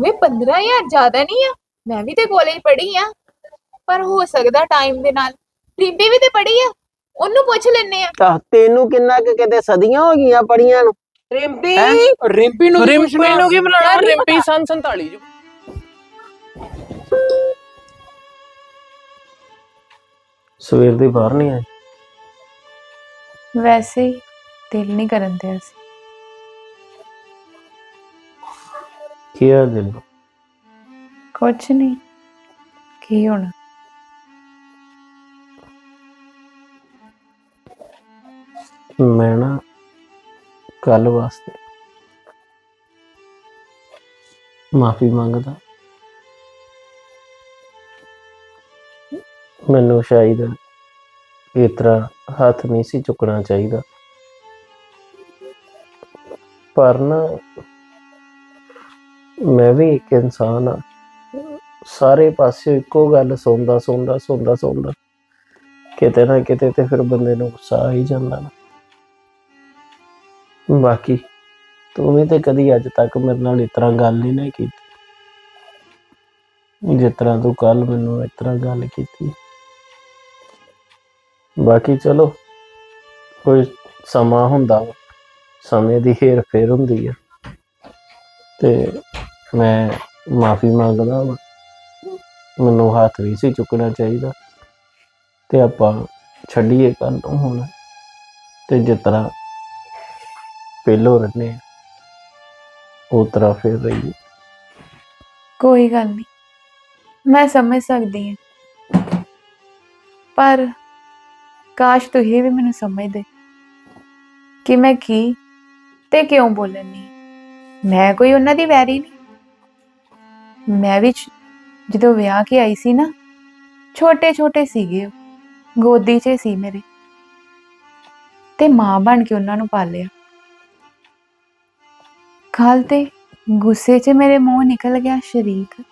ਵੇ 15000 ਜ਼ਿਆਦਾ ਨਹੀਂ ਆ? ਮੈਂ ਵੀ ਤੇ ਕਾਲਜ ਪੜ੍ਹੀ ਆ। ਪਰ ਹੋ ਸਕਦਾ ਟਾਈਮ ਦੇ ਨਾਲ। ਰਿੰਪੀ ਵੀ ਤੇ ਪੜ੍ਹੀ ਆ। ਉਹਨੂੰ ਪੁੱਛ ਲੈਨੇ ਆ। ਤਾਂ ਤੈਨੂੰ ਕਿੰਨਾ ਕੁ ਕਿਤੇ ਸਦੀਆਂ ਹੋ ਗਈਆਂ ਪੜੀਆਂ ਨੂੰ? ਰਿੰਪੀ? ਰਿੰਪੀ ਨੂੰ ਰਿੰਪੀ? ਨੂੰ ਕੀ ਬੁਲਾਉਣਾ? ਰਿੰਪੀ ਸੰਨ 47 ਜੋ। ਸਵੇਰ ਦੀ ਬਾਹਰ ਨਹੀਂ ਆਈ ਵੈਸੇ ਹੀ ਦਿਲ ਨਹੀਂ ਕਰਨ ਦਿਆ ਸੀ। ਕੀ ਆ ਦਿਲ? ਕੁਛ ਨਹੀਂ। ਕੀ ਹੋਣਾ? ਮੈਂ ਨਾ ਕੱਲ ਵਾਸਤੇ ਮਾਫੀ ਮੰਗਦਾ। ਮੈਨੂੰ ਸ਼ਾਇਦ ਇਸ ਤਰ੍ਹਾਂ ਹੱਥ ਨਹੀਂ ਸੀ ਚੁੱਕਣਾ ਚਾਹੀਦਾ। ਪਰ ਨਾ ਮੈਂ ਵੀ ਇੱਕ ਇਨਸਾਨ ਆ ਸਾਰੇ ਪਾਸੇ ਇੱਕੋ ਗੱਲ ਸੁਣਦਾ ਸੁਣਦਾ ਸੁਣਦਾ ਸੁਣਦਾ ਕਿਤੇ ਨਾ ਕਿਤੇ ਤੇ ਫਿਰ ਬੰਦੇ ਨੂੰ ਗੁੱਸਾ ਆ ਹੀ ਜਾਂਦਾ ਨਾ। ਬਾਕੀ ਤੂੰ ਵੀ ਤੇ ਕਦੀ ਅੱਜ ਤੱਕ ਮੇਰੇ ਨਾਲ ਇਸ ਤਰ੍ਹਾਂ ਗੱਲ ਨਹੀਂ ਨਾ ਕੀਤੀ। ਜਿਸ ਤਰ੍ਹਾਂ ਤੂੰ ਕੱਲ ਮੈਨੂੰ ਇਸ ਤਰ੍ਹਾਂ ਗੱਲ ਕੀਤੀ। ਬਾਕੀ ਚਲੋ ਕੋਈ ਸਮਾਂ ਹੁੰਦਾ ਵਾ, ਸਮੇਂ ਦੀ ਹੇਰ ਫੇਰ ਹੁੰਦੀ ਆ। ਤੇ ਮੈਂ ਮਾਫੀ ਮੰਗਦਾ ਵਾਂ। ਮੈਨੂੰ ਹੱਥ ਨਹੀਂ ਸੀ ਚੁੱਕਣਾ ਚਾਹੀਦਾ। ਤੇ ਆਪਾਂ ਛੱਡੀਏ ਕੱਲ ਨੂੰ ਹੁਣ। ਤੇ ਜਿਸ ਤਰ੍ਹਾਂ ਪਹਿਲੋਂ ਰਹਿੰਦੇ ਹਾਂ ਉਹ ਤਰ੍ਹਾਂ ਫਿਰ ਰਹੀਏ। ਕੋਈ ਗੱਲ ਨਹੀਂ। ਮੈਂ ਸਮਝ ਸਕਦੀ ਹਾਂ। ਪਰ ਕਾਸ਼ ਤੁਸੀਂ ਵੀ ਮੈਨੂੰ ਸਮਝਦੇ ਕਿ ਮੈਂ ਕੀ ਤੇ ਕਿਉਂ ਬੋਲਣ ਨਹੀਂ ਮੈਂ ਕੋਈ ਉਹਨਾਂ ਦੀ ਵੈਰੀ ਨਹੀਂ। ਮੈਂ ਵੀ ਜਦੋਂ ਵਿਆਹ ਕੇ ਆਈ ਸੀ ਨਾ ਛੋਟੇ ਛੋਟੇ ਸੀਗੇ ਉਹ, ਗੋਦੀ 'ਚ ਸੀ ਮੇਰੇ। ਤੇ ਮਾਂ ਬਣ ਕੇ ਉਹਨਾਂ ਨੂੰ ਪਾਲਿਆ। ਕੱਲ ਤੇ ਗੁੱਸੇ 'ਚ ਮੇਰੇ ਮੂੰਹ ਨਿਕਲ ਗਿਆ ਸ਼ਰੀਕ।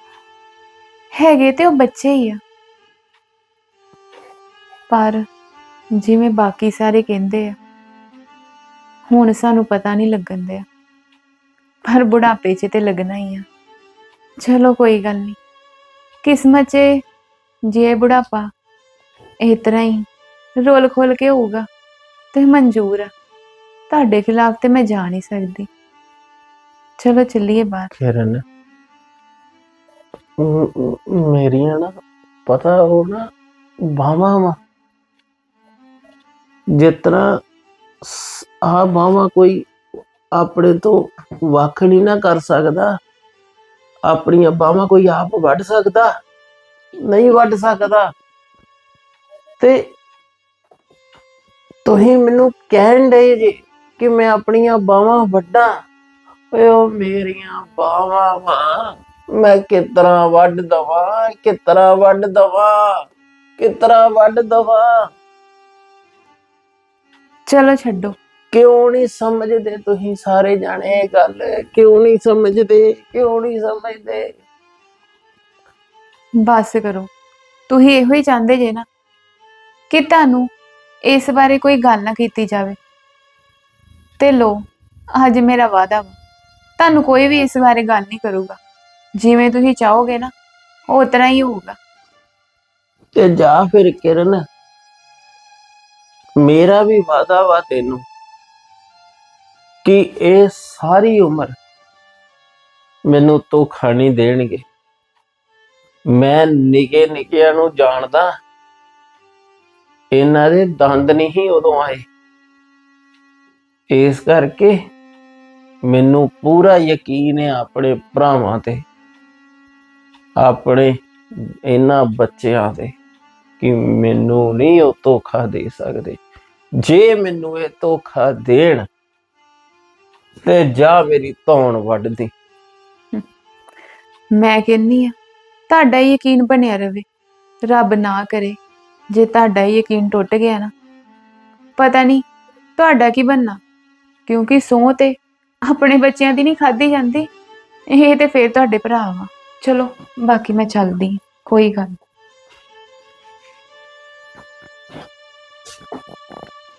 ਹੈਗੇ ਤੇ ਉਹ ਬੱਚੇ ਹੀ ਆ। ਪਰ ਜਿਵੇਂ ਬਾਕੀ ਸਾਰੇ ਕਹਿੰਦੇ ਆ, ਹੁਣ ਸਾਨੂੰ ਪਤਾ ਨਹੀਂ ਲੱਗਣ ਦਿਆ। ਪਰ ਬੁਢਾਪੇ 'ਚ ਤੇ ਲੱਗਣਾ ਹੀ ਆ। ਚਲੋ ਕੋਈ ਗੱਲ ਨਹੀਂ ਕਿਸਮਤ 'ਚ ਜੇ ਬੁਢਾਪਾ ਇਸ ਤਰ੍ਹਾਂ ਹੀ ਰੋਲ ਖੋਲ ਕੇ ਹੋਊਗਾ ਤੇ ਮਨਜ਼ੂਰ ਆ। ਤੁਹਾਡੇ ਖਿਲਾਫ ਤੇ ਮੈਂ ਜਾ ਨਹੀਂ ਸਕਦੀ। ਚਲੋ ਚੱਲੀਏ ਬਾਹਰ। ਕਿਰਨ ਮ- ਮ- ਮੇਰੀਆਂ ਨਾ ਪਤਾ ਉਹ ਨਾ ਬਾਹਾਂ ਵਾ। ਜਿਸ ਤਰ੍ਹਾਂ ਆ ਬਾਹਾਂ ਕੋਈ ਆਪਣੇ ਤੋਂ ਵੱਖ ਨਹੀਂ ਨਾ ਕਰ ਸਕਦਾ। ਆਪਣੀਆਂ ਬਾਹਾਂ ਕੋਈ ਆਪ ਵੱਢ ਸਕਦਾ? ਨਹੀਂ ਵੱਢ ਸਕਦਾ। ਤੇ ਤੁਸੀਂ ਮੈਨੂੰ ਕਹਿਣ ਦੇ ਜੇ ਕਿ ਮੈਂ ਆਪਣੀਆਂ ਬਾਹਾਂ ਵੱਢਾਂ? ਓਏ ਉਹ ਮੇਰੀਆਂ ਬਾਹਾਂ ਵਾ। ਮੈਂ ਕਿਤਰਾ ਵੱਢ ਦਵਾਂ? ਕਿਤਰਾ ਵੱਢ ਦਵਾਂ? ਕਿਤਰਾ ਵੱਢ ਦਵਾਂ? ਚਲੋ ਛੱਡੋ। ਕਿਉਂ ਨਹੀਂ ਸਮਝਦੇ ਤੁਸੀਂ ਸਾਰੇ ਜਾਣੇ ਇਹ ਗੱਲ? ਕਿਉਂ ਨਹੀਂ ਸਮਝਦੇ? ਕਿਉਂ ਨਹੀਂ ਸਮਝਦੇ? ਬਸ ਕਰੋ। ਤੁਸੀਂ ਇਹੋ ਹੀ ਚਾਹੁੰਦੇ ਜੇ ਨਾ ਕਿ ਤੁਹਾਨੂੰ ਇਸ ਬਾਰੇ ਕੋਈ ਗੱਲ ਨਾ ਕੀਤੀ ਜਾਵੇ। ਤੇ ਲੋ ਅੱਜ ਮੇਰਾ ਵਾਅਦਾ ਵਾ। ਤੁਹਾਨੂੰ ਕੋਈ ਵੀ ਇਸ ਬਾਰੇ ਗੱਲ ਨਹੀਂ ਕਰੂਗਾ। ਜਿਵੇਂ ਤੁਸੀਂ ਚਾਹੋਗੇ ਨਾ ਉਹ ਤਰ੍ਹਾਂ ਹੀ ਹੋਊਗਾ। ਤੇ ਜਾ ਫਿਰ ਕਿਰਨ। ਮੇਰਾ ਵੀ ਵਾਦਾ ਵਾ ਤੈਨੂੰ। ਕਿ ਇਹ ਸਾਰੀ ਉਮਰ ਮੈਨੂੰ ਧੋਖਾ ਨਹੀਂ ਦੇਣਗੇ। ਮੈਂ ਨਿੱਕੇ ਨਿੱਕਿਆਂ ਨੂੰ ਜਾਣਦਾ, ਇਹਨਾਂ ਦੇ ਦੰਦ ਨਹੀਂ ਉਦੋਂ ਆਏ। ਇਸ ਕਰਕੇ ਮੈਨੂੰ ਪੂਰਾ ਯਕੀਨ ਹੈ ਆਪਣੇ ਭਰਾਵਾਂ ਤੇ, ਆਪਣੇ ਇਹਨਾਂ ਬੱਚਿਆਂ ਤੇ, ਕਿ ਮੈਨੂੰ ਨਹੀਂ ਉਹ ਧੋਖਾ ਦੇ ਸਕਦੇ। ਜੇ ਮੈਨੂੰ ਇਹ ਧੋਖਾ ਦੇਣ ਤੇ ਜਾ ਮੇਰੀ ਧੌਣ ਵੱਢਦੀ। ਮੈਂ ਕਹਿੰਨੀ ਆ ਤੁਹਾਡਾ ਹੀ ਯਕੀਨ ਬਣਿਆ ਰਵੇ ਰੱਬ ਨਾ ਕਰੇ ਜੇ ਤੁਹਾਡਾ ਹੀ ਯਕੀਨ ਟੁੱਟ ਗਿਆ ਨਾ। ਪਤਾ ਨਹੀਂ ਤੁਹਾਡਾ ਕੀ ਬਣਨਾ ਕਿਉਂਕਿ ਸਹੁੰ ਤੇ ਆਪਣੇ ਬੱਚਿਆਂ ਦੀ ਨਹੀਂ ਖਾਧੀ ਜਾਂਦੀ। ਇਹ ਤੇ ਫੇਰ ਤੁਹਾਡੇ ਭਰਾ ਵਾ। ਚਲੋ ਬਾਕੀ ਮੈਂ ਚੱਲਦੀ ਆਂ, ਕੋਈ ਗੱਲ ਨੀ।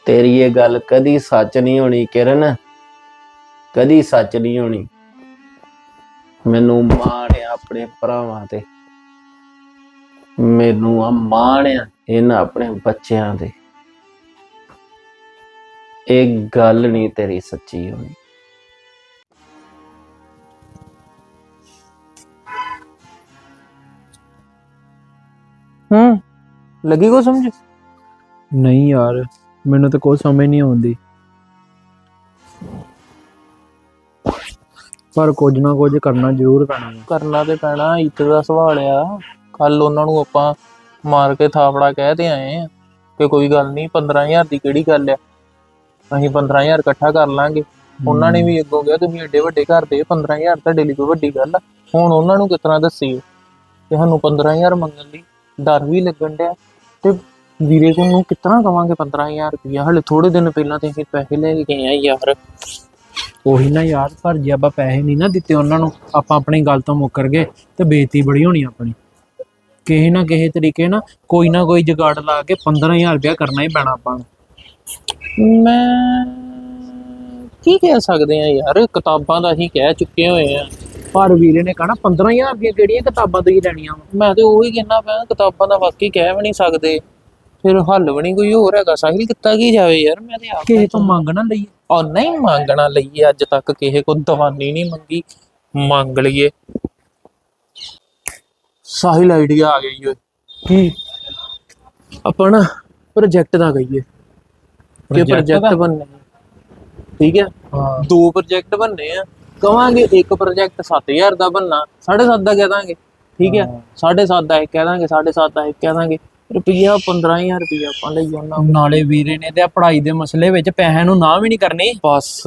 ਤੇਰੀ ਇਹ ਗੱਲ ਕਦੀ ਸੱਚ ਨਹੀਂ ਹੋਣੀ ਕਿਰਨ। ਕਦੀ ਸੱਚ ਨਹੀਂ ਹੋਣੀ। ਮੈਨੂੰ ਮਾਣ ਆ ਆਪਣੇ ਭਰਾਵਾਂ ਤੇ। ਮੈਨੂੰ ਆ ਮਾਣ ਆ ਇਹਨਾਂ ਆਪਣੇ ਬੱਚਿਆਂ ਦੇ ਇਹ ਗੱਲ ਨਹੀਂ ਤੇਰੀ ਸੱਚੀ ਹੋਣੀ। ਹੂੰ ਲੱਗੀ ਕੋ ਸਮਝ? ਨਹੀਂ ਯਾਰ ਮੈਨੂੰ ਤਾਂ ਕੋਈ ਸਮਝ ਨਹੀਂ ਆਉਂਦੀ। ਪਰ ਕੁਝ ਨਾ ਕੁਝ ਕਰਨਾ ਜ਼ਰੂਰ ਪੈਣਾ ਹੈ ਕਰਨਾ ਤੇ ਪੈਣਾ ਇੱਜ਼ਤ ਦਾ ਸਵਾਲ ਆ। ਕੱਲ ਉਹਨਾਂ ਨੂੰ ਆਪਾਂ ਮਾਰ ਕੇ ਥਾਪੜਾ ਕਹਿ ਤੇ ਆਏ ਆ ਕਿ ਕੋਈ ਗੱਲ ਨਹੀਂ 15000 ਦੀ ਕਿਹੜੀ ਗੱਲ ਆ? ਅਸੀਂ 15000 ਇਕੱਠਾ ਕਰ ਲਾਂਗੇ। ਉਹਨਾਂ ਨੇ ਵੀ ਅੱਗੋਂ ਕਿਹਾ ਤੁਸੀਂ ਏਡੇ ਵੱਡੇ ਘਰ ਦੇ 15000 ਤੁਹਾਡੇ ਲਈ ਕੋਈ ਵੱਡੀ ਗੱਲ ਆ। ਹੁਣ ਉਹਨਾਂ ਨੂੰ ਕਿਸ ਤਰ੍ਹਾਂ ਦੱਸੀਏ ਕਿ ਸਾਨੂੰ 15000 ਮੰਗਣ ਲਈ ਡਰ ਵੀ ਲੱਗਣ ਡਿਆ ਤੇ ਵੀਰੇ ਕੋਲ ਨੂੰ ਕਿਤਨਾ ਕਵਾਂਗੇ 15000 ਰੁਪਇਆ ਹਲੇ ਥੋੜੇ ਦਿਨ ਪਹਿਲਾਂ ਤੇ ਅਸੀਂ ਪੈਸੇ ਲੈ ਕੇ ਗਏ ਆ ਯਾਰ। ਉਹੀ ਨਾ ਯਾਰ ਪਰ ਜੇ ਆਪਾਂ ਪੈਸੇ ਨਹੀਂ ਨਾ ਦਿੱਤੇ ਉਹਨਾਂ ਨੂੰ ਆਪਾਂ ਆਪਣੀ ਗੱਲ ਤੋਂ ਮੁੱਕਰ ਗਏ ਤੇ ਬੇਇੱਜ਼ਤੀ ਬੜੀ ਹੋਣੀ ਆਪਣੀ। ਕਿਸੇ ਨਾ ਕਿਸੇ ਤਰੀਕੇ ਨਾ ਕੋਈ ਨਾ ਕੋਈ ਜੁਗਾੜ ਲਾ ਕੇ 15000 ਰੁਪਇਆ ਕਰਨਾ ਹੀ ਪੈਣਾ ਆਪਾਂ ਨੂੰ। ਮੈਂ ਕੀ ਕਹਿ ਸਕਦੇ ਆ ਯਾਰ ਕਿਤਾਬਾਂ ਦਾ ਅਸੀਂ ਕਹਿ ਚੁੱਕੇ ਹੋਏ ਆ ਪਰ ਵੀਰੇ ਨੇ ਕਹਣਾ 15000 ਦੀਆਂ ਕਿਹੜੀਆਂ ਕਿਤਾਬਾਂ ਤੁਸੀਂ ਲੈਣੀਆਂ ਵਾ? ਮੈਂ ਤੇ ਉਹੀ ਕਹਿਣਾ ਪਿਆ ਕਿਤਾਬਾਂ ਦਾ ਵਾਕਈ ਕਹਿ ਵੀ ਨਹੀਂ ਸਕਦੇ। ਫਿਰ ਹੱਲ ਵੀ ਨਹੀਂ ਕੋਈ ਹੋਰ ਹੈਗਾ ਸਾਹਿਲ ਕਿੱਤਾ ਕੀ ਜਾਵੇ ਯਾਰ ਮੈਂ ਤੇ ਆਪ ਕਿਸੇ ਤੋਂ ਮੰਗ ਨਾ ਲਈਏ। ਔਰ ਨਹੀਂ ਮੰਗਣਾ ਲਈਏ ਅੱਜ ਤੱਕ ਕਿਸੇ ਕੋ ਦਵਾਨੀ ਨਹੀਂ ਮੰਗੀ ਮੰਗ ਲਈਏ। ਸਾਹਿਲ ਆਈਡੀਆ ਆ ਗਈ ਓਏ। ਕੀ? ਆਪਾਂ ਨਾ ਪ੍ਰੋਜੈਕਟ ਦਾ ਕਹੀਏ। ਕਿ Project ਪ੍ਰੋਜੈਕਟ ਦਾ? ਬਣਨੇ ਆ। ਠੀਕ ਹੈ? ਹਾਂ। ਦੋ ਪ੍ਰੋਜੈਕਟ ਬਣਨੇ ਆ। ਕਵਾਂਗੇ ਇੱਕ ਪ੍ਰੋਜੈਕਟ 7000 ਦਾ ਬਣਨਾ 7.5 ਦਾ ਕਹਿ ਦਾਂਗੇ। ਠੀਕ ਹੈ? 7.5 ਦਾ ਇੱਕ ਕਹਿ ਦਾਂਗੇ 7.5 ਦਾ ਇੱਕ ਕਹਿ ਦਾਂਗੇ। ਰੁਪਈਆ 15000 ਰੁਪਈਆ ਆਪਾਂ ਲਈ ਉਹਨਾਂ ਨਾਲੇ ਵੀਰੇ ਨੇ ਤੇ ਆਹ ਪੜ੍ਹਾਈ ਦੇ ਮਸਲੇ ਵਿੱਚ ਪੈਸਿਆਂ ਨੂੰ ਨਾ ਵੀ ਨਹੀਂ ਕਰਨੀ। ਬਸ।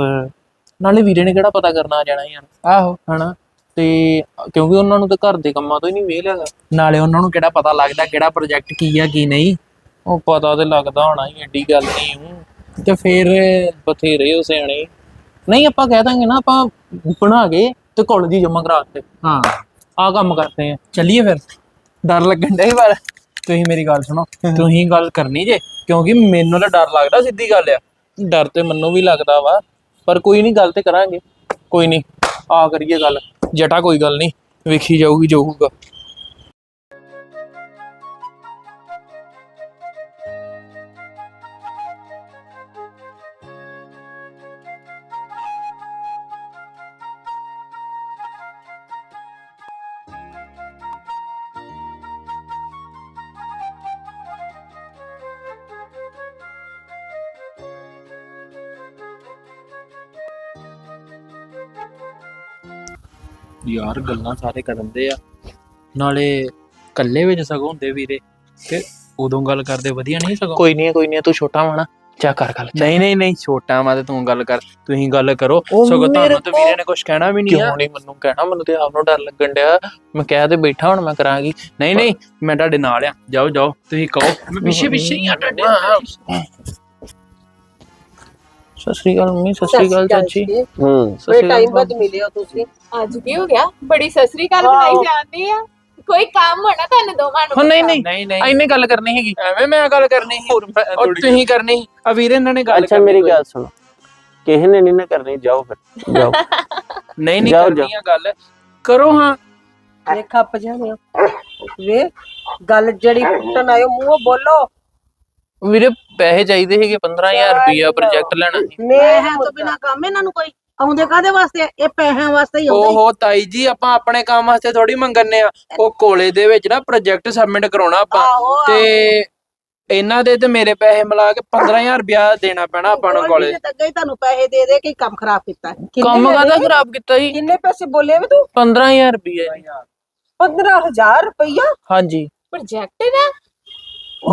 ਨਾਲੇ ਵੀਰੇ ਨੇ ਕਿਹੜਾ ਪਤਾ ਕਰਨਾ ਆ ਜਾਣਾ ਯਾਰ। ਆਹੋ। ਹਨਾ? ਤੇ ਕਿਉਂਕਿ ਉਹਨਾਂ ਨੂੰ ਤਾਂ ਘਰ ਦੇ ਕੰਮਾਂ ਤੋਂ ਹੀ ਨਹੀਂ ਵੇਲ ਹੈਗਾ। ਨਾਲੇ ਉਹਨਾਂ ਨੂੰ ਕਿਹੜਾ ਪਤਾ ਲੱਗਦਾ ਕਿਹੜਾ ਪ੍ਰੋਜੈਕਟ ਕੀ ਆ ਕੀ ਨਹੀਂ। ਉਹ ਪਤਾ ਤੇ ਲੱਗਦਾ ਹੋਣਾ ਹੀ ਐਡੀ ਗੱਲ ਨਹੀਂ ਹੂੰ ਤੇ ਫਿਰ ਬਥੇਰੇ ਹੋ ਸਿਆਣੇ। ਨਹੀਂ ਆਪਾਂ ਕਹਿ ਦਾਂਗੇ ਨਾ ਆਪਾਂ ਬਣਾ ਕੇ ਤੇ ਕਾਲਜ ਹੀ ਜਮਾ ਕਰਾ ਦਿੱਤੇ। ਹਾਂ। ਆ ਕੰਮ ਕਰਦੇ ਆ। ਚੱਲੀਏ ਫਿਰ। ਡਰ ਲੱਗਣ ਡਿਆ ਪਰ ਤੁਸੀਂ ਮੇਰੀ ਗੱਲ ਸੁਣੋ ਤੁਸੀਂ ਗੱਲ ਕਰਨੀ ਜੇ ਕਿਉਂਕਿ ਮੈਨੂੰ ਤਾਂ ਡਰ ਲੱਗਦਾ ਸਿੱਧੀ ਗੱਲ ਆ। ਡਰ ਤੇ ਮੈਨੂੰ ਵੀ ਲੱਗਦਾ ਵਾ ਪਰ ਕੋਈ ਨਹੀਂ ਗੱਲ ਤੇ ਕਰਾਂਗੇ। ਕੋਈ ਨਹੀਂ ਆ ਕਰੀਏ ਗੱਲ। ਜਟਾ ਕੋਈ ਗੱਲ ਨਹੀਂ ਵੇਖੀ ਜਾਊਗੀ ਜੋ ਹੋਊਗਾ ਯਾਰ ਗੱਲਾਂ ਸਾਰੇ ਕਰਨ ਦੇ ਆ। ਨਾਲੇ ਕੱਲੇ ਵਿੱਚ ਸਗੋਂ ਹੁੰਦੇ ਵੀਰੇ। ਤੇ ਉਦੋਂ ਗੱਲ ਕਰਦੇ ਵਧੀਆ ਨਹੀਂ ਸਗੋਂ? ਕੋਈ ਨਹੀਂ ਕੋਈ ਨਹੀਂ ਤੂੰ ਛੋਟਾ ਵਾਣਾ ਚਾ ਕਰ ਗੱਲ। ਨਹੀਂ ਨਹੀਂ ਨਹੀਂ ਛੋਟਾ ਮੈਂ ਤੇ ਤੂੰ ਗੱਲ ਕਰ ਤੁਸੀਂ ਗੱਲ ਕਰੋ। ਸਗੋਂ ਤੁਹਾਨੂੰ ਤੇ ਵੀਰੇ ਨੇ ਕੁਝ ਕਹਿਣਾ ਵੀ ਨਹੀਂ ਆ। ਕਿਉਂ ਨਹੀਂ ਮੈਨੂੰ ਕਹਿਣਾ? ਮੈਨੂੰ ਤੇ ਆਪ ਨੂੰ ਡਰ ਲੱਗਣ ਡਿਆ। ਮੈਂ ਕਹਿ ਤੇ ਬੈਠਾ ਹੁਣ ਮੈਂ ਕਰਾਂਗੀ। ਨਹੀਂ ਨਹੀਂ ਮੈਂ ਤੁਹਾਡੇ ਨਾਲ ਆ। ਜਾਓ ਜਾਓ ਤੁਸੀਂ ਕਹੋ। ਮੈਂ ਪਿੱਛੇ ਪਿੱਛੇ ਹੀ ਆ ਤੁਹਾਡੇ ਸਤਿ ਸ਼੍ਰੀ ਅਕਾਲ ਮੰਮੀ ਸਤਿ ਸ਼੍ਰੀ ਅਕਾਲ ਚਾਚੀ। ਹੂੰ। ਸਤਿ ਸ਼੍ਰੀ ਬੜੇ ਟਾਈਮ ਅਕਾਲ ਬਾਅਦ ਮਿਲੇ ਹੋ ਤੁਸੀਂ। ਅੱਜ ਕੀ ਹੋ ਗਿਆ। ਬੜੀ ਸਸਰੀ ਗੱਲ ਬਣਾਈ ਜਾਂਦੀ ਆ। ਕੋਈ ਕੰਮ ਹੋਣਾ ਤੁਹਾਨੂੰ ਦੋਵਾਂ ਨੂੰ ਨਹੀਂ ਨਹੀਂ। ਨਹੀਂ ਨਹੀਂ। ਐਨੇ ਗੱਲ ਕਰਨੀ ਹੈਗੀ। ਐਵੇਂ ਮੈਂ ਗੱਲ ਕਰਨੀ ਸੀ। ਔਰ ਤੁਸੀਂ ਕਰਨੀ ਸੀ। ਆ ਵੀਰੇ ਇਹਨਾਂ ਨੇ ਗੱਲ ਅੱਛਾ ਮੇਰੀ। ਗੱਲ ਸੁਣੋ। ਕਿਸੇ ਨੇ ਨਹੀਂ ਨਾ ਕਰਨੀ ਜਾਓ ਫਿਰ। ਜਾਓ। ਨਹੀਂ ਨਹੀਂ ਕਰਨੀ ਆ ਗੱਲ। ਕਰੋ ਹਾਂ। ਵੇ ਖੱਪ ਵੇ ਗੱਲ ਜਿਹੜੀ ਪੁੱਟਣ ਆਇਓ ਮੂੰਹੋਂ ਬੋਲੋ। ਵੀਰੇ ਪੈਸੇ ਚਾਹੀਦੇ ਸੀਗੇ 15000 ਰੁਪਇਆ ਪ੍ਰੋਜੈਕਟ ਲੈਣਾ ਸੀ। ਮੈਂ ਤੋਂ ਬਿਨਾ ਕੰਮ ਇਹਨਾਂ ਨੂੰ ਕੋਈ ਆਉਂਦੇ ਕਾਦੇ ਵਾਸਤੇ ਆ? ਇਹ ਪੈਸਿਆਂ ਵਾਸਤੇ ਹੀ ਆਉਂਦੇ। ਓਹੋ ਤਾਈ ਜੀ ਆਪਾਂ ਆਪਣੇ ਕੰਮ ਵਾਸਤੇ ਥੋੜੀ ਮੰਗਣੇ ਆ। ਉਹ ਕੋਲੇ ਦੇ ਵਿੱਚ ਨਾ ਪ੍ਰੋਜੈਕਟ ਸਬਮਿਟ ਕਰਾਉਣਾ ਆਪਾਂ। ਆਹੋ ਤੇ ਇਹਨਾਂ ਦੇ ਤੇ ਮੇਰੇ ਪੈਸੇ ਮਿਲਾ ਕੇ 15000 ਰੁਪਇਆ ਦੇਣਾ ਪੈਣਾ ਆਪਾਂ ਨੂੰ ਕੋਲੇ। ਤਾਂ ਅੱਗੇ ਹੀ ਤੁਹਾਨੂੰ ਪੈਸੇ ਦੇ ਦੇ ਕੇ ਕੰਮ ਖਰਾਬ ਕੀਤਾ। ਹੈ। ਕੰਮ? ਕਾਹਦਾ ਖਰਾਬ ਕੀਤਾ ਜੀ? ਕਿੰਨੇ ਪੈਸੇ ਬੋਲੇ ਵੇ ਤੂੰ? 15000 ਰੁਪਇਆ ਜੀ। 15000 ਰੁਪਇਆ ਹਾਂਜੀ। ਪ੍ਰੋਜੈਕਟ ਦਾ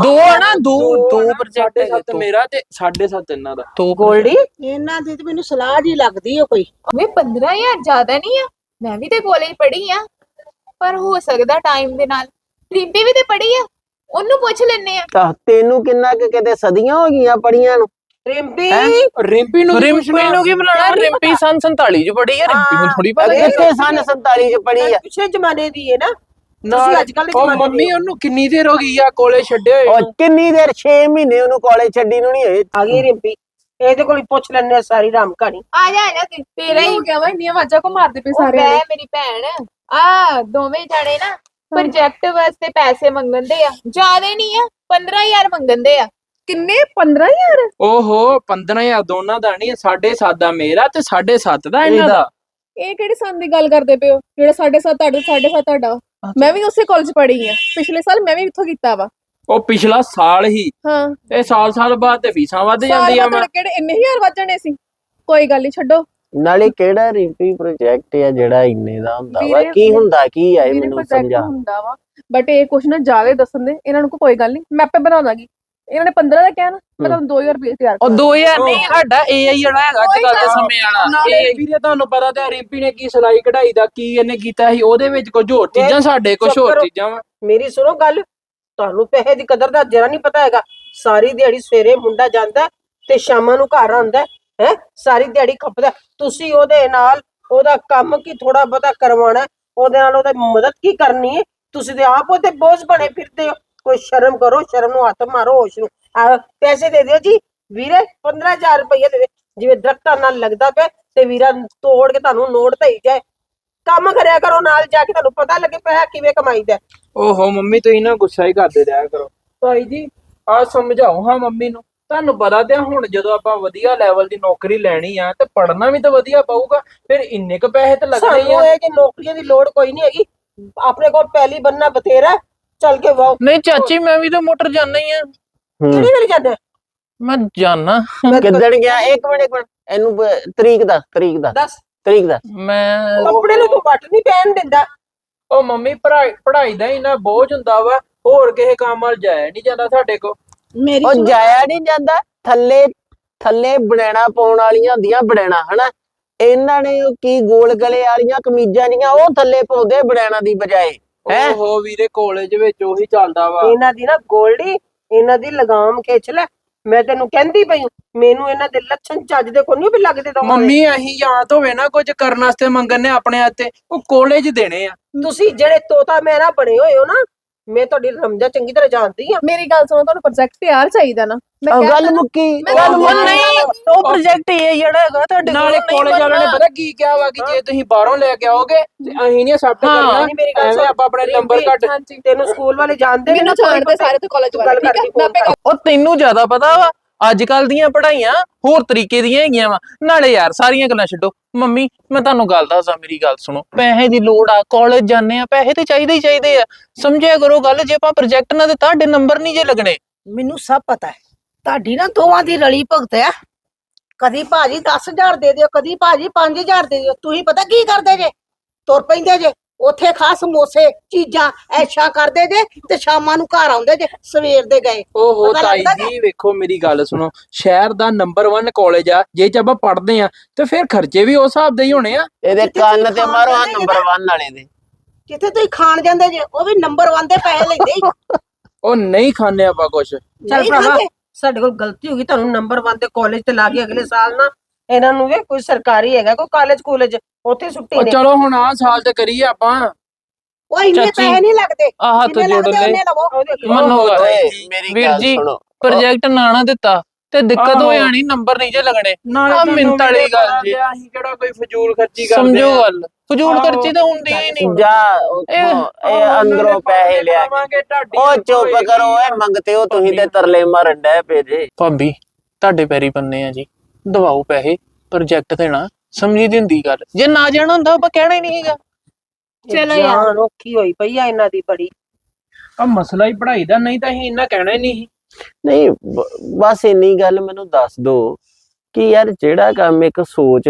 ਦੋ ਆ ਨਾ ਦੋ ਦੋ ਪ੍ਰੋਜੈਕਟ ਸਾਢੇ ਸੱਤ ਮੇਰਾ ਤੇ 7.5 ਇਹਨਾਂ ਦਾ। ਦੋ ਗੋਲਡੀ? ਇਹਨਾਂ ਦੀ ਤੇ ਮੈਨੂੰ ਸਲਾਹ ਜੀ ਲੱਗਦੀ ਹੈ ਕੋਈ। ਵੇ 15000 ਜ਼ਿਆਦਾ ਨਹੀਂ ਆ। ਮੈਂ ਵੀ ਤੇ ਕਾਲਜ ਪੜ੍ਹੀ ਆ। ਪਰ ਹੋ ਸਕਦਾ ਟਾਈਮ ਦੇ ਨਾਲ। ਰਿੰਪੀ ਵੀ ਤੇ ਪੜ੍ਹੀ ਆ। ਉਹਨੂੰ ਪੁੱਛ ਲੈਣੇ ਆ। ਤਾਂ ਤੈਨੂੰ ਕਿੰਨਾ ਕਿ ਕਿਤੇ ਸਦੀਆਂ ਹੋ ਗਈਆਂ ਪੜੀਆਂ ਨੂੰ? ਰਿੰਪੀ! ਰਿੰਪੀ ਨੂੰ? ਰਿੰਪੀ ਨੂੰ ਕੀ ਬੁਲਾਣਾ ਰਿੰਪੀ ਸਨ 47 ਚ ਪੜੀ ਆ। ਰਿੰਪੀ ਨੂੰ ਥੋੜੀ ਪਤਾ ਹੈ ਕਿੱਥੇ ਸਨ 47 ਚ ਪੜੀ ਆ। ਪਿਛਲੇ ਜ਼ਮਾਨੇ ਦੀ ਹੈ ਨਾ। ਤੁਸੀਂ ਅੱਜ ਕੱਲ੍ਹ ਦੇ ਉਹ ਜ਼ਮਾਨੇ ਮੰਮੀ। ਉਹਨੂੰ ਕਿੰਨੀ ਦੇਰ ਹੋ ਗਈ ਆ ਕੋਲੇ ਛੱਡੇ ਹੋਏ ਉਹ ਨੂੰ? ਕਿੰਨੀ ਦੇਰ 6 ਮਹੀਨੇ ਉਹਨੂੰ ਕਾਲਜ ਛੱਡੀ ਨੂੰ ਨਹੀਂ ਹੋਏ। ਆ ਗਈ ਰਿੰਪੀ। ਇਹਦੇ ਕੋਲ ਹੀ ਪੁੱਛ ਲੈਣੇ ਆ ਸਾਰੀ ਰਾਮ ਕਹਾਣੀ। ਆ ਜਾ ਜਾ ਤੇ- ਤੇਰਾ ਹੀ ਹੋ ਗਿਆ ਵਾ ਇੰਨੀਆਂ ਆਵਾਜ਼ਾਂ ਕੋ ਮਾਰਦੇ ਪਏ ਸਾਰੇ ਮੈਂ ਮੇਰੀ ਭੈਣ। ਆ ਦੋਵੇਂ ਜਣੇ ਨਾ ਪ੍ਰੋਜੈਕਟ ਵਾਸਤੇ ਪੈਸੇ ਮੰਗਣਦੇ ਆ। ਜ਼ਿਆਦੇ ਨਹੀਂ ਆ 15000 ਮੰਗਣਦੇ ਆ। ਕਿੰਨੇ? 15000 ਓਹੋ 15000 ਦੋਨਾਂ ਦਾ ਨਹੀਂ 7.5 ਦਾ ਮੇਰਾ ਤੇ 7.5 ਦਾ ਇਹਨਾਂ ਦਾ। ਇਹ ਕਿਹੜੇ ਸੰਨ ਦੀ ਗੱਲ ਕਰਦੇ ਪਏ ਹੋ? ਜਿਹੜਾ 7.5 ਤੁਹਾਡਾ 7.5 ਤੁਹਾਡਾ ਮੈਂ ਵੀ ਉਸੇ ਕਾਲਜ ਪੜ੍ਹੀ ਆ। ਪਿਛਲੇ ਸਾਲ ਮੈਂ ਵੀ ਇੱਥੋਂ ਕੀਤਾ ਵਾ। ਉਹ ਪਿਛਲਾ ਸਾਲ ਹੀ। ਹਾਂ। ਇਹ ਸਾਲ ਸਾਲ ਬਾਅਦ ਤੇ ਫੀਸਾਂ ਵੱਧ ਜਾਂਦੀਆਂ ਤੁਹਾਡੇ ਕਿਹੜੇ ਇੰਨੇ ਹਜ਼ਾਰ ਵੱਜਣੇ ਸੀ। ਕੋਈ ਗੱਲ ਨਹੀਂ ਛੱਡੋ। ਨਾਲੇ ਕਿਹੜਾ ਰਿੰਪੀ ਪ੍ਰੋਜੈਕਟ ਆ ਜਿਹੜਾ ਇੰਨੇ ਦਾ ਹੁੰਦਾ ਵਾ? ਕੀ ਹੁੰਦਾ ਕੀ ਆ ਇਹ ਮੈਨੂੰ ਸਮਝਾ। ਹੁੰਦਾ ਵਾ। ਬਟ ਇਹ ਕੁਛ ਨਾ ਜ਼ਿਆਦਾ ਦੱਸਣ ਦੇ। ਇਹਨਾਂ ਨੂੰ ਕੋਈ ਗੱਲ ਨਹੀਂ ਮੈਂ ਆਪੇ ਬਣਾ ਦਾਂਗੀ ਇਹਨਾਂ ਨੇ 15 ਦਾ ਕਿਹਾ ਨਾ ਮੈਂ ਤੁਹਾਨੂੰ 2000 ਰੁਪਏ ਤਿਆਰ ਉਹ ਕਰ 2000 ਨਹੀਂ ਸਾਡਾ AI ਜਿਹੜਾ ਹੈਗਾ ਅੱਜ ਕੱਲ ਦੇ ਸਮੇਂ ਵਾਲਾ। ਨਾਲੇ- ਇਹ ਵੀਰੇ ਤੁਹਾਨੂੰ ਪਤਾ ਤੇ ਰਿੰਪੀ ਨੇ ਕੀ ਸਿਲਾਈ ਕਢਾਈ ਦਾ ਕੀ ਇਹਨੇ ਕੀਤਾ ਸੀ ਉਹਦੇ ਵਿੱਚ ਕੁਝ ਹੋਰ ਚੀਜ਼ਾਂ ਸਾਡੇ ਕੁਝ ਹੋਰ। ਚੀਜ਼ਾਂ ਵਾ। ਮੇਰੀ ਸੁਣੋ ਗੱਲ ਤੁਹਾਨੂੰ ਪੈਸੇ ਦੀ ਕਦਰ ਦਾ ਜਰਾ ਨਹੀਂ ਪਤਾ ਹੈਗਾ। ਸਾਰੀ ਦਿਹਾੜੀ ਸਵੇਰੇ ਮੁੰਡਾ ਜਾਂਦਾ ਤੇ ਸ਼ਾਮਾਂ ਨੂੰ ਘਰ ਆਉਂਦਾ ਹੈ ਹੈਂ? ਸਾਰੀ ਦਿਹਾੜੀ ਖੱਪਦਾ ਤੁਸੀਂ ਉਹਦੇ ਨਾਲ ਉਹਦਾ ਕੰਮ ਕੀ ਥੋੜਾ ਬਹੁਤਾ ਕਰਵਾਉਣਾ ਹੈ, ਉਹਦੇ ਨਾਲ ਉਹਦੀ ਮਦਦ ਕੀ ਕਰਨੀ ਹੈ? ਤੁਸੀਂ ਤੇ ਆਪ ਉਹਦੇ ਬੋਝ ਬਣੇ ਫਿਰਦੇ ਹੋ। ਕੋਈ ਸ਼ਰਮ ਕਰੋ ਸ਼ਰਮ ਨੂੰ ਹੱਥ ਮਾਰੋ ਹੋਸ਼ ਨੂੰ। ਆਹ, ਪੈਸੇ ਦੇ ਦਿਓ ਜੀ। ਵੀਰੇ 15000 ਰੁਪਏ ਦੇ ਦੇ। ਜਿਵੇਂ ਦਰਖਤਾਂ ਨਾਲ ਲੱਗਦਾ ਪਿਆ ਤੇ ਵੀਰਾ ਤੋੜ ਕੇ ਤੁਹਾਨੂੰ ਨੋਟ ਧਈ ਜਾਏ। ਕੰਮ ਕਰਿਆ ਕਰੋ ਨਾਲ ਜਾ ਕੇ ਤੁਹਾਨੂੰ ਪਤਾ ਲੱਗੇ ਪੈਸਾ ਕਿਵੇਂ ਕਮਾਈਦਾ। ਓਹੋ ਮੰਮੀ ਤੁਸੀਂ ਨਾ ਗੁੱਸਾ ਹੀ ਕਰਦੇ ਰਿਹਾ ਕਰੋ। ਭਾਈ ਜੀ ਆ ਸਮਝਾਓ ਹਾਂ ਮੰਮੀ ਨੂੰ। ਤੁਹਾਨੂੰ ਪਤਾ ਤੇ ਆ ਹੁਣ ਜਦੋਂ ਆਪਾਂ ਵਧੀਆ ਲੈਵਲ ਦੀ ਨੌਕਰੀ ਲੈਣੀ ਆ ਤੇ ਪੜ੍ਹਨਾ ਵੀ ਤਾਂ ਵਧੀਆ ਪਊਗਾ। ਫਿਰ ਇੰਨੇ ਕ ਪੈਸੇ ਤਾਂ ਲੱਗਦੇ ਹੀ ਸਾਨੂੰ ਆ ਇਹ ਕਿ ਨੌਕਰੀਆਂ ਦੀ ਲੋੜ ਕੋਈ ਨਹੀਂ ਹੈਗੀ। ਆਪਣੇ ਕੋਲ ਪਹਿਲੀ ਬੰਨਾ ਬਥੇਰਾ। ਹੈ, ਚੱਲ ਕੇ ਵਾਓ। ਨਹੀਂ ਚਾਚੀ ਮੈਂ ਵੀ ਤਾਂ ਮੋਟਰ ਜਾਣਾ ਹੀ ਆ। ਹੂੰ। ਕਿਹੜੀ ਵਾਲੀ ਜਾਂਦਾ? ਮੈਂ ਜਾਣਾ ਕਿੱਦਣ ਗਿਆ? ਇੱਕ ਮਿੰਟ ਇੱਕ ਮਿੰਟ। ਇਹਨੂੰ ਬ- ਤਰੀਕ ਦਾ ਤਰੀਕ ਦਾ ਦੱਸ। ਤਰੀਕ ਦਾ ਮੈਂ ਕੱਪੜੇ ਨੂੰ ਤੂੰ ਵੱਟ ਨਹੀਂ ਪਹਿਨ ਦਿੰਦਾ। ਉਹ ਮੰਮੀ ਪੜ੍ਹਾਈ ਪੜ੍ਹਾਈ ਦਾ ਇੰਨਾ ਬੋਝ ਹੁੰਦਾ ਵਾ ਹੋਰ ਕਿਸੇ ਕੰਮ ਵੱਲ ਜਾਇਆ ਨਹੀਂ ਜਾਂਦਾ ਸਾਡੇ ਕੋ ਮੇਰੀ ਉਹ ਜਾਇਆ ਨਹੀਂ ਜਾਂਦਾ। ਥੱਲੇ ਥੱਲੇ ਬਨੈਣਾ ਪਾਉਣ ਵਾਲੀਆਂ ਹੁੰਦੀਆਂ ਬਨੈਣਾ ਹਨਾ? ਇਹਨਾਂ ਨੇ ਉਹ ਕੀ ਗੋਲ ਗਲੇ ਵਾਲੀਆਂ ਕਮੀਜ਼ਾਂ ਜੀਆਂ ਉਹ ਥੱਲੇ ਪਾਉਂਦੇ ਬਨੈਣਾ ਦੀ ਬਜਾਏ। ਹੈਂ? ਓਹੋ ਵੀਰੇ ਕਾਲਜ ਵਿੱਚ ਉਹੀ ਚੱਲਦਾ ਵਾ। ਇਹਨਾਂ ਦੀ ਨਾ ਗੋਲਡੀ ਇਹਨਾਂ ਦੀ ਲਗਾਮ ਖਿੱਚ ਲੈ। ਮੈਂ ਤੈਨੂੰ ਕਹਿੰਦੀ ਪਈ ਹੂੰ, ਮੈਨੂੰ ਇਹਨਾਂ ਦੇ ਲੱਛਣ ਚੱਜ ਦੇ ਕੋਈ ਨਹੀਂ ਵੀ ਲੱਗਦੇ ਤਾਂ ਮੰਮੀ ਅਹੀਂ ਯਾਦ ਹੋਵੇ ਨਾ ਕੁਝ ਕਰਨ ਵਾਸਤੇ ਮੰਗਣ ਨੇ ਆਪਣੇ ਹੱਥੇ ਉਹ ਕਾਲਜ ਦੇਣੇ ਆ। ਤੁਸੀਂ ਜਿਹੜੇ ਤੋਤਾ ਮੈਨਾ ਬਣੇ ਹੋਏ ਹੋ ਨਾ ਮੈਂ ਤੁਹਾਡੀ ਰਮਜਾ ਚੰਗੀ ਤਰ੍ਹਾਂ ਜਾਣਦੀ ਹਾਂ। ਮੇਰੀ ਗੱਲ ਸੁਣੋ ਤੁਹਾਨੂੰ ਪ੍ਰੋਜੈਕਟ ਤਿਆਰ ਚਾਹੀਦਾ ਨਾ। ਮੈਂ ਕਿਹਾ ਗੱਲ ਮੁੱਕੀ। ਮੈਂ ਗੱਲ ਮੁੱਕੀ। ਨਹੀਂ, ਉਹ ਪ੍ਰੋਜੈਕਟ ਇਹ ਜਿਹੜਾ ਹੈਗਾ ਤੁਹਾਡੇ ਨਾਲੇ ਕਾਲਜ ਵਾਲਿਆਂ ਨੇ ਪਤਾ ਕੀ ਕਿਹਾ ਵਾ ਕਿ ਜੇ ਤੁਸੀਂ ਬਾਹਰੋਂ ਲੈ ਕੇ ਆਓਗੇ ਤੇ ਅਹੀਂ ਨਹੀਂ ਐਕਸੈਪਟ ਹਾਂ, ਕਰਨਾ। ਨਹੀਂ ਮੇਰੀ ਗੱਲ ਐਵੇਂ ਸੁਣ। ਆਪਾਂ ਆਪਣੇ ਨੰਬਰ ਘੱਟ ਹਾਂਜੀ। ਤੈਨੂੰ ਸਕੂਲ ਵਾਲੇ ਜਾਣਦੇ ਨੇ ਮੈਨੂੰ ਨਾ ਜਾਣਦੇ ਸਾਰੇ ਤੇ ਕਾਲਜ ਤੂੰ ਵਾਲੇ ਗੱਲ ਠੀਕ ਹੈ? ਕਰਦੀ ਮੈਂ ਆਪੇ ਉਹ ਤੈਨੂੰ ਜ਼ਿਆਦਾ ਪਤਾ ਵਾ ਅੱਜ ਕੱਲ ਦੀਆਂ ਪੜ੍ਹਾਈਆਂ ਹੋਰ ਤਰੀਕੇ ਦੀਆਂ ਹੈਗੀਆਂ ਵਾ। ਨਾਲੇ ਯਾਰ ਸਾਰੀਆਂ ਗੱਲਾਂ ਛੱਡੋ। ਮੰਮੀ, ਮੈਂ ਤੁਹਾਨੂੰ ਗੱਲ ਦੱਸਦਾ, ਮੇਰੀ ਗੱਲ ਸੁਣੋ। ਪੈਸੇ ਦੀ ਲੋੜ ਆ ਕਾਲਜ ਜਾਂਦੇ ਆ, ਪੈਸੇ ਤੇ ਚਾਹੀਦੇ ਹੀ ਚਾਹੀਦੇ ਆ। ਸਮਝਿਆ ਕਰੋ ਗੱਲ, ਜੇ ਆਪਾਂ ਪ੍ਰੋਜੈਕਟ ਨਾ ਦਿੱਤਾ ਤੁਹਾਡੇ ਨੰਬਰ ਨਹੀਂ ਜੇ ਲੱਗਣੇ। ਮੈਨੂੰ ਸਭ ਪਤਾ ਹੈ। ਤੁਹਾਡੀ ਨਾ ਦੋਵਾਂ ਦੀ ਰਲੀ ਭਗਤ ਹੈ ਕਦੀ ਭਾਜੀ 10000 ਦੇ ਦਿਓ, ਕਦੀ ਭਾਜੀ 5000 ਦੇ ਦਿਓ। ਤੁਸੀਂ ਪਤਾ ਕੀ ਕਰਦੇ ਜੇ? ਤੁਰ ਪੈਂਦੇ ਜੇ। ਉੱਥੇ ਖਾ ਸਮੋਸੇ ਚੀਜ਼ਾਂ ਐਸ਼ਾ ਕਰਦੇ ਜੇ ਤੇ ਸ਼ਾਮਾਂ ਨੂੰ ਘਰ ਆਉਂਦੇ ਜੇ ਸਵੇਰ ਦੇ ਗਏ। ਓਹੋ ਪਤਾ ਤਾਈ ਲੱਗਦਾ ਜੀ ਵੇਖੋ ਮੇਰੀ ਗੱਲ ਸੁਣੋ। ਸ਼ਹਿਰ ਦਾ ਨੰਬਰ 1 ਕਾਲਜ ਆ ਜੇ ਚ ਆਪਾਂ ਪੜ੍ਹਦੇ ਆ ਤੇ ਫਿਰ ਖਰਚੇ ਵੀ ਉਸ ਹਿਸਾਬ ਦੇ ਹੀ ਹੋਣੇ ਆ। ਇਹਦੇ ਜਿੱਥੇ ਕੰਨ ਤੇ ਖਾਣ ਮਾਰੋ ਆ ਨੰਬਰ 1 ਵਾਲੇ ਦੇ। ਜਿੱਥੇ ਤੁਸੀਂ ਖਾਣ ਜਾਂਦੇ ਜੇ ਉਹ ਵੀ ਨੰਬਰ 1 ਦੇ ਪੈਸੇ ਲੈਂਦੇ ਹੀ। ਉਹ ਨਹੀਂ ਖਾਣੇ ਆਪਾਂ ਕੁਛ। ਚੱਲ ਨਹੀਂ ਭਰਾਵਾ ਖਾਂਦੇ। ਸਾਡੇ ਕੋਲ ਗਲਤੀ ਹੋ ਗਈ ਤੁਹਾਨੂੰ ਨੰਬਰ 1 ਤੇ ਕਾਲਜ ਤੇ ਲਾ ਕੇ ਅਗਲੇ ਸਾਲ ਨਾ ਇਹਨਾਂ ਨੂੰ ਵੀ ਕੋਈ ਸਰਕਾਰੀ ਹੈਗਾ ਕੋਈ ਕਾਲਜ ਕਾਲਜ ਉੱਥੇ ਛੁੱਟੀ ਉਹ ਨੇ ਚਲੋ ਹੁਣ ਆ ਸਾਲ ਤੇ ਕਰੀਏ ਆਪਾਂ। ਉਹ ਇੰਨੇ ਚਾਚੀ, ਪੈਸੇ ਨਹੀਂ ਲੱਗਦੇ। ਆ ਹੱਥ ਜਿੰਨੇ ਜੋੜ ਲੱਗਦੇ ਲੈ ਉਹਨੇ ਲਵੋ। ਉਹਦੇ ਅੱਗੇ। ਮੰਨੋ ਗੱਲ। ਓਏ ਹੈ ਜੀ। ਮੇਰੀ ਵੀਰ ਗੱਲ ਜੀ, ਸੁਣੋ। ਪ੍ਰੋਜੈਕਟ ਨਾ ਨਾ ਦਿੱਤਾ ਤੇ ਦਿੱਕਤ ਆਹੋ। ਹੋ ਜਾਣੀ ਨੰਬਰ ਨਹੀਂ ਜੇ ਲੱਗਣੇ। ਨਾਲੇ ਆ ਤੈਨੂੰ ਮਿੰਟ ਵਾਲੀ ਗੱਲ ਜੀ। ਅਸੀਂ ਕਿਹੜਾ ਕੋਈ ਫਜ਼ੂਲ ਖਰਚੀ ਸਮਝੋ ਗੱਲ। ਫਜ਼ੂਲ ਆਹੋ। ਖਰਚੀ ਤਾਂ ਹੁੰਦੀ ਹੀ ਨਹੀਂ। ਜਾ ਉੱਥੋਂ ਇਹ ਅੰਦਰੋਂ ਪੈਸੇ ਲਿਆ ਕੇ। ਉਹ ਚੁੱਪ ਕਰੋ ਓਏ ਮੰਗਤੇ ਹੋ ਤੁਸੀਂ ਤੇ ਤਰਲੇ ਮਾਰਨ ਡੈ ਪਏ ਜੇ। ਭਾਬੀ ਤੁਹਾਡੇ ਪੈਰੀ ਪੰਨੇ ਆ ਜੀ। ਦਵਾਓ ਪੈਸੇ ਪ੍ਰੋਜੈਕਟ ਦੇਣਾ ਸਮਝੀ ਦੀ ਹੁੰਦੀ ਗੱਲ। ਜੇ ਨਾ ਜਾਣਾ ਹੁੰਦਾ ਆਪਾਂ ਕਹਿਣਾ ਹੀ ਨਹੀਂ ਹੈਗਾ। ਚਲੋ ਯਾਰ। ਜਾਨ ਔਖੀ ਹੋਈ ਪਈ ਆ ਇਹਨਾਂ ਦੀ ਬੜੀ। ਆ ਮਸਲਾ ਹੀ ਪੜ੍ਹਾਈ ਦਾ ਨਹੀਂ ਤਾਂ ਅਸੀਂ ਇੰਨਾ ਕਹਿਣਾ ਹੀ ਨਹੀਂ ਸੀ। ਨਹੀਂ ਬ- ਬਸ ਇੰਨੀ ਗੱਲ ਮੈਨੂੰ ਦੱਸ ਦੋ ਕਿ ਯਾਰ ਜਿਹੜਾ ਕੰਮ ਇੱਕ ਸੋਚ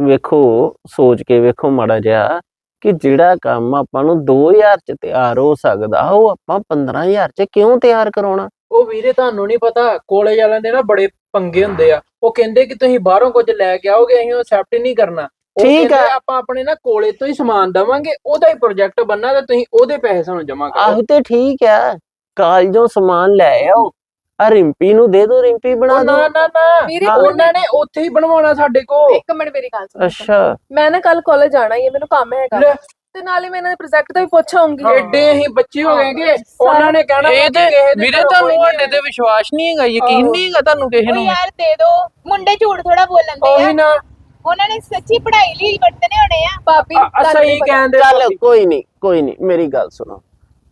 ਵੇਖੋ ਸੋਚ ਕੇ ਵੇਖੋ ਮਾੜਾ ਜਿਹਾ ਕਿ ਜਿਹੜਾ ਕੰਮ ਆਪਾਂ ਨੂੰ 2000 ਚ ਤਿਆਰ ਹੋ ਸਕਦਾ ਉਹ ਆਪਾਂ 15000 ਚ ਕਿਉਂ ਤਿਆਰ ਕਰਾਉਣਾ? ਉਹ ਵੀਰੇ ਤੁਹਾਨੂੰ ਨਹੀਂ ਪਤਾ ਕਾਲਜ ਵਾਲਿਆਂ ਦੇ ਨਾ ਬੜੇ ਪੰਗੇ ਹੁੰਦੇ ਆ। ਉਹ ਕਹਿੰਦੇ ਕਿ ਤੁਸੀਂ ਬਾਹਰੋਂ ਕੁਝ ਲੈ ਕੇ ਆਓਗੇ ਅਸੀਂ ਉਹ ਐਕਸੈਪਟ ਨਹੀਂ ਕਰਨਾ। ਉਹ ਠੀਕ ਕਹਿੰਦੇ ਆ। ਆਪਾਂ ਆਪਣੇ ਨਾ ਕੋਲੇ ਤੋਂ ਹੀ ਸਮਾਨ ਦਵਾਂਗੇ ਉਹਦਾ ਹੀ ਪ੍ਰੋਜੈਕਟ ਬੰਨਾ ਤੇ ਤੁਸੀਂ ਉਹਦੇ ਪੈਸੇ ਸਾਨੂੰ ਜਮ੍ਹਾਂ ਕਰੋ। ਆਹੋ ਤੇ ਠੀਕ ਆ ਕਾਲਜੋਂ ਸਮਾਨ ਲੈ ਆਓ ਆ ਰਿੰਪੀ ਨੂੰ ਦੇ ਦੋ ਰਿੰਪੀ ਬਣਾ ਉਹ ਦੋ। ਨਾ ਨਾ ਨਾ ਵੀਰੇ ਉਹਨਾਂ ਨੇ ਉੱਥੇ ਹੀ ਬਣਵਾਉਣਾ ਸਾਡੇ ਕੋਲ। ਇੱਕ ਮਿੰਟ ਮੇਰੀ ਗੱਲ ਸੁਣੋ। ਅੱਛਾ। ਮੈਂ ਨਾ ਕੱਲ ਕਾਲਜ ਜਾਣਾ ਹੀ ਹੈ ਮੈਨੂੰ ਕੰਮ ਹੈਗਾ। ਲੈ, ਤੇ ਨਾਲੇ ਮੈਂ ਇਹਨਾਂ ਦੇ ਪ੍ਰੋਜੈਕਟ ਦਾ ਵੀ ਪੁੱਛ ਆਉਂਗੀ ਐਡੇ ਅਸੀਂ ਬੱਚੇ ਹੋ ਗਏ ਕਿ ਉਹਨਾਂ ਨੇ ਕਹਿਣਾ ਇਹ ਵਾ ਤੇ ਵੀਰੇ ਤੁਹਾਨੂੰ ਸਾਡੇ ਤੇ ਵਿਸ਼ਵਾਸ ਨਹੀਂ ਹੈਗਾ ਯਕੀਨ ਨਹੀਂ ਹੈਗਾ ਤੁਹਾਨੂੰ ਕਿਸੇ ਉਹ ਨੂੰ ਯਾਰ ਦੇ ਦੋ ਮੁੰਡੇ ਝੂਠ ਥੋੜਾ ਬੋਲਣ ਦੇ ਉਹੀ ਨਾ। ਉਹਨਾਂ ਨੇ ਸੱਚੀ ਪੜ੍ਹਾਈ ਲਈ ਵਰਤਨੇ ਹੋਣੇ ਆ। ਤੁਹਾਨੂੰ ਸਹੀ। ਕਹਿੰਦੇ ਚੱਲ। ਕੋਈ ਨਹੀਂ ਕੋਈ ਨਹੀਂ ਮੇਰੀ ਗੱਲ ਸੁਣੋ।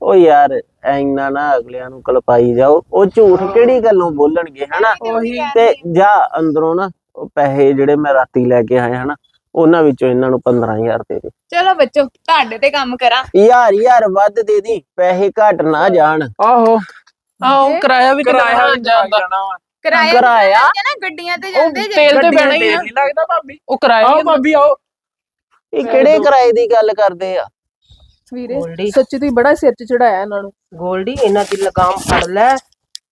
ਉਹ ਯਾਰ ਐਨਾ ਨਾ ਅਗਲਿਆਂ ਨੂੰ ਕਲਪਾਈ ਜਾਓ। ਉਹ ਝੂਠ ਕਿਹੜੀ ਗੱਲੋਂ ਬੋਲਣਗੇ ਹਨਾ? ਉਹੀ ਤੇ ਜਾ ਅੰਦਰੋਂ ਨਾ ਉਹ ਪੈਸੇ ਜਿਹੜੇ ਮੈਂ ਰਾਤੀ ਲੈ ਕੇ ਆਇਆ ਹਨਾ? ਉਹਨਾਂ ਵਿੱਚੋਂ ਇਹਨਾਂ ਨੂੰ 15000 ਦੇ ਦੇ। ਚਲੋ ਬੱਚੋ ਤੁਹਾਡੇ ਤੇ ਕੰਮ ਕਰਾਂ। ਯਾਰ ਯਾਰ ਵੱਧ ਦੇ ਦੀ ਪੈਸੇ ਘਟ ਨਾ ਜਾਣ। ਆਹੋ। ਆਹੋ ਕਿਰਾਇਆ ਵੀ ਕਿਰਾਇਆ ਜਾਂਦਾ ਕਿਰਾਇਆ ਕਿਰਾਇਆ? ਨਾ ਗੱਡੀਆਂ ਤੇ ਜਾਂਦੇ ਜੇ। ਤੇਲ ਤੇ ਪੈਣਾ ਹੀ ਆ। ਤੇਲ ਨੀ ਲੱਗਦਾ ਭਾਬੀ। ਉਹ ਕਿਰਾਇਆ ਆਓ ਭਾਬੀ ਆਓ। ਇਹ ਕਿਹੜੇ ਕਿਰਾਏ ਦੀ ਗੱਲ ਕਰਦੇ ਆ? ਵੀਰੇ ਗੋਲਡੀ। ਸੱਚੀ ਤੁਸੀਂ ਬੜਾ ਸਿਰ 'ਚ ਚੜਾਇਆ ਇਹਨਾਂ ਨੂੰ। ਗੋਲਡੀ ਇਹਨਾਂ ਦੀ ਲਗਾਮ ਫੜ ਲੈ।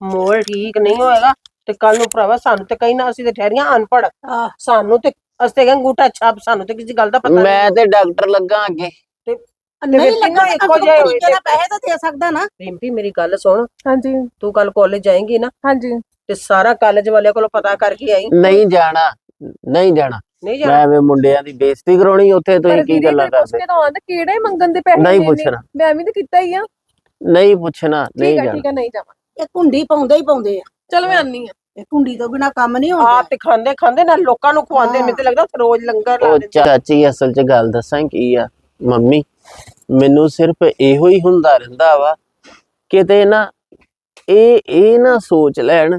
ਮੋਲ ਠੀਕ ਨਹੀਂ ਹੋਏਗਾ। ਤੇ ਕੱਲ ਨੂੰ ਭਰਾਵਾ ਸਾਨੂੰ ਤੇ ਕਹੀ ਨਾ ਅਸੀਂ ਤੇ ਠਹਿਰੀਆਂ ਅਨਪੜ। ਸਾਨੂੰ ਤੇ ਅਸੀਂ ਤੇ ਕਹਿੰਦੇ ਅੰਗੂਠਾ ਛਾਪ ਸਾਨੂੰ ਤੇ ਕਿਸੇ ਗੱਲ ਦਾ ਪਤਾ ਮੈਂ ਤੇ ਡਾਕਟਰ ਲੱਗਾ ਅੱਗੇ। ਨਹੀਂ ਫਿਰ ਲੱਗਾ ਤਿੰਨੋਂ ਤਾਂ ਇੱਕੋ ਜਿਹੇ ਹੋਏ ਪੈਸੇ ਤਾਂ ਦੇ ਸਕਦਾ ਨਾ। ਰਿੰਪੀ ਮੇਰੀ ਗੱਲ ਸੁਣ। ਹਾਂਜੀ। ਤੂੰ ਕੱਲ ਕਾਲਜ ਜਾਏਂਗੀ ਨਾ ਹਾਂਜੀ। ਤੇ ਸਾਰਾ ਕਾਲਜ ਵਾਲਿਆਂ ਕੋਲੋਂ ਪਤਾ ਕਰਕੇ ਆਈ। ਨਹੀਂ ਜਾਣਾ ਨਹੀਂ ਜਾਣਾ। ਨਹੀਂ ਮੈਂ ਜਾਣਾ ਐਵੇਂ ਮੁੰਡਿਆਂ ਦੀ ਬੇਇੱਜ਼ਤੀ ਕਰਾਉਣੀ ਉੱਥੇ ਤੁਸੀਂ ਕੀ ਗੱਲਾਂ ਕਰਦੇ? ਤਾਂ ਆਉਂਦਾ ਕਿਹੜੇ ਮੰਗਣ ਦੇ ਪੈਸੇ ਨਹੀਂ? ਪੁੱਛਣਾ। ਮੈਂ ਵੀ ਤਾਂ ਕੀਤਾ ਹੀ ਆ। ਨਹੀਂ ਪੁੱਛਣਾ ਨਹੀਂ ਠੀਕ ਆ ਜਾਣਾ। ਠੀਕ ਆ ਨਹੀਂ ਜਾਵਾਂ। ਇਹ ਕੁੰਡੀ ਪਾਉਂਦੇ ਹੀ ਪਾਉਂਦੇ ਆ। ਚਲ ਮੈਂ ਆਨੀ ਆ। ਇਹ ਕੁੰਡੀ ਤੋਂ ਬਿਨਾ ਕੰਮ ਨਹੀਂ ਆਪ ਹੁੰਦਾ ਤੇ ਖਾਂਦੇ ਖਾਂਦੇ ਨਾਲ ਲੋਕਾਂ ਨੂੰ ਖਵਾਉਂਦੇ ਮੈਨੂੰ ਤੇ ਲੱਗਦਾ ਉੱਥੇ ਰੋਜ਼ ਲੰਗਰ ਲਾ ਉਹ ਦਿੰਦੇ। ਚਾਚੀ ਅਸਲ 'ਚ ਗੱਲ ਦੱਸਾਂ ਕੀ ਆ? ਮੰਮੀ ਮੈਨੂੰ ਸਿਰਫ ਇਹੋ ਹੀ ਹੁੰਦਾ ਰਹਿੰਦਾ ਵਾ ਕਿਤੇ ਨਾ ਇਹ ਇਹ ਨਾ ਸੋਚ ਲੈਣ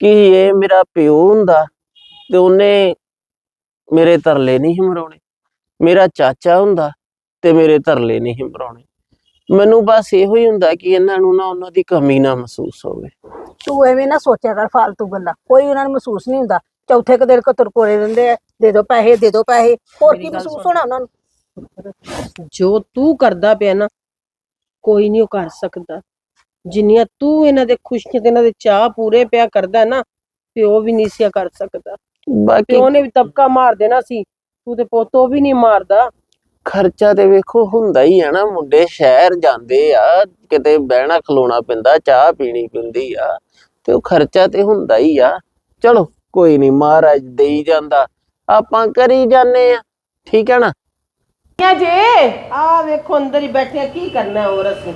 ਕਿ ਇਹ ਮੇਰਾ ਪਿਓ ਹੁੰਦਾ ਤੇ ਉਹਨੇ ਮੇਰੇ ਤਰਲੇ ਨਹੀਂ ਸੀ ਮਰਾਉਣੇ। ਮੇਰਾ ਚਾਚਾ ਹੁੰਦਾ ਤੇ ਮੇਰੇ ਤਰਲੇ ਨਹੀਂ ਸੀ ਮਰਾਉਣੇ। ਮੈਨੂੰ ਬਸ ਇਹੋ ਹੀ ਹੁੰਦਾ ਕਿ ਇਹਨਾਂ ਨੂੰ ਨਾ ਉਹਨਾਂ ਦੀ ਕਮੀ ਨਾ ਮਹਿਸੂਸ ਹੋਵੇ। ਤੂੰ ਐਵੇਂ ਨਾ ਸੋਚਿਆ ਕਰ ਫालतू ਗੱਲਾਂ। ਕੋਈ ਉਹਨਾਂ ਨੂੰ ਮਹਿਸੂਸ ਨਹੀਂ ਹੁੰਦਾ। ਚੌਥੇ ਕੁ ਦਿਨ ਕੋ ਤੁਰਕੋਰੇ ਰਹਿੰਦੇ ਆ। ਦੇ ਦੋ ਪੈਸੇ ਦੇ ਦੋ ਪੈਸੇ। ਹੋਰ ਕੀ ਮਹਿਸੂਸ। ਹੋਣਾ ਉਹਨਾਂ ਨੂੰ? ਜੋ ਤੂੰ ਕਰਦਾ ਪਿਆ ਨਾ ਕੋਈ ਨਹੀਂ ਉਹ ਕਰ ਸਕਦਾ। ਜਿੰਨੀਆਂ ਤੂੰ ਇਹਨਾਂ ਦੇ ਖੁਸ਼ੀਆਂ ਤੇ ਇਹਨਾਂ ਦੇ ਚਾਹ ਪੂਰੇ ਪਿਆ ਕਰਦਾ ਨਾ ਪਿਓ ਵੀ ਨਹੀਂ ਸੀ ਕਰ ਸਕਦਾ। ਬਾਕੀ ਪਿਓ ਨੇ ਵੀ ਤਬਕਾ ਮਾਰ ਦੇਣਾ ਸੀ। ਤੂੰ ਤੇ ਪੋਤੋ ਵੀ ਨਹੀਂ ਮਾਰਦਾ। ਖਰਚਾ ਤੇ ਵੇਖੋ ਹੁੰਦਾ ਹੀ ਆ ਨਾ ਮੁੰਡੇ ਸ਼ਹਿਰ ਜਾਂਦੇ ਆ ਕਿਤੇ ਬਹਿਣਾ ਖਲੋਣਾ ਪੈਂਦਾ ਚਾਹ ਪੀਣੀ ਪੈਂਦੀ ਆ ਤੇ ਉਹ ਖਰਚਾ ਤੇ ਹੁੰਦਾ ਹੀ ਆ। ਚਲੋ ਕੋਈ ਨਹੀਂ ਮਹਾਰਾਜ ਦੇਈ ਜਾਂਦਾ। ਆਪਾਂ ਕਰੀ ਜਾਂਦੇ ਆ ਠੀਕ ਹੈ ਨਾ? ਜੇ ਆ ਵੇਖੋ ਅੰਦਰ ਹੀ ਬੈਠੇ ਆ, ਕੀ ਕਰਨਾ ਹੋਰ ਅਸੀਂ?